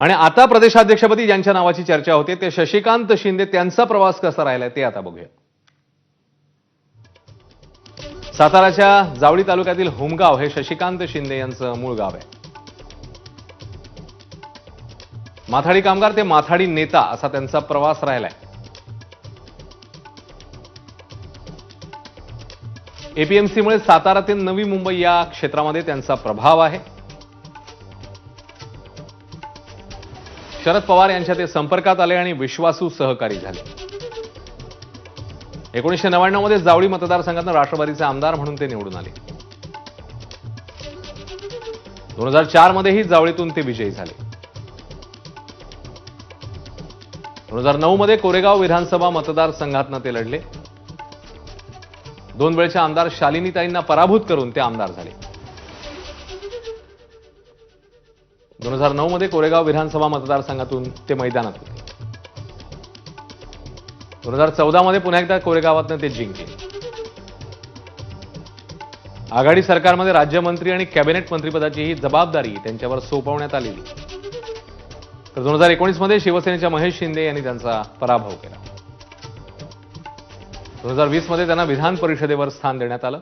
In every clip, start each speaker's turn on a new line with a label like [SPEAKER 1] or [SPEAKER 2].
[SPEAKER 1] आणि आता प्रदेशाध्यक्षपदी ज्यांच्या नावाची चर्चा होते ते शशिकांत शिंदे त्यांचा प्रवास कसा राहिलाय ते आता बघूया. साताराच्या जावळी तालुक्यातील होमगाव हे शशिकांत शिंदे यांचं मूळ गाव आहे. माथाडी कामगार ते माथाडी नेता असा त्यांचा प्रवास राहिलाय. एपीएमसीमुळे सातारा ते नवी मुंबई या क्षेत्रामध्ये त्यांचा प्रभाव आहे. शरद पवार यांच्या ते संपर्कात आले आणि विश्वासू सहकारी झाले. एकोणीसशे नव्याण्णवमध्ये जावळी मतदारसंघातून राष्ट्रवादीचे आमदार म्हणून ते निवडून आले. दोन हजार चारमध्येही जावळीतून ते विजयी झाले. दोन हजार नऊ मध्ये कोरेगाव विधानसभा मतदारसंघातनं ते लढले. दोन वेळच्या आमदार शालिनीताईंना पराभूत करून ते आमदार झाले. दोन हजार नऊमध्ये कोरेगाव विधानसभा मतदारसंघातून ते मैदानात होते. दोन हजार चौदा मध्ये पुन्हा एकदा कोरेगावातनं ते जिंकले. आघाडी सरकारमध्ये राज्यमंत्री आणि कॅबिनेट मंत्रीपदाची ही जबाबदारी त्यांच्यावर सोपवण्यात आलेली. तर दोन हजार एकोणीसमध्ये शिवसेनेच्या महेश शिंदे यांनी त्यांचा पराभव केला. दोन हजार वीसमध्ये त्यांना विधान परिषदेवर स्थान देण्यात आलं.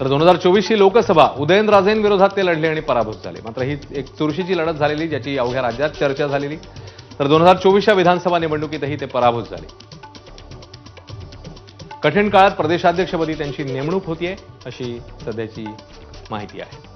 [SPEAKER 1] तर दोन हजार चोवीसची लोकसभा उदयनराजेंविरोधात ते लढले आणि पराभूत झाले. मात्र ही एक चुरशीची लढत झालेली ज्याची अवघ्या राज्यात चर्चा झालेली. तर दोन हजार चोवीसच्या विधानसभा निवडणुकीतही ते पराभूत झाले. कठीण काळात प्रदेशाध्यक्षपदी त्यांची नेमणूक होतीये अशी सध्याची माहिती आहे.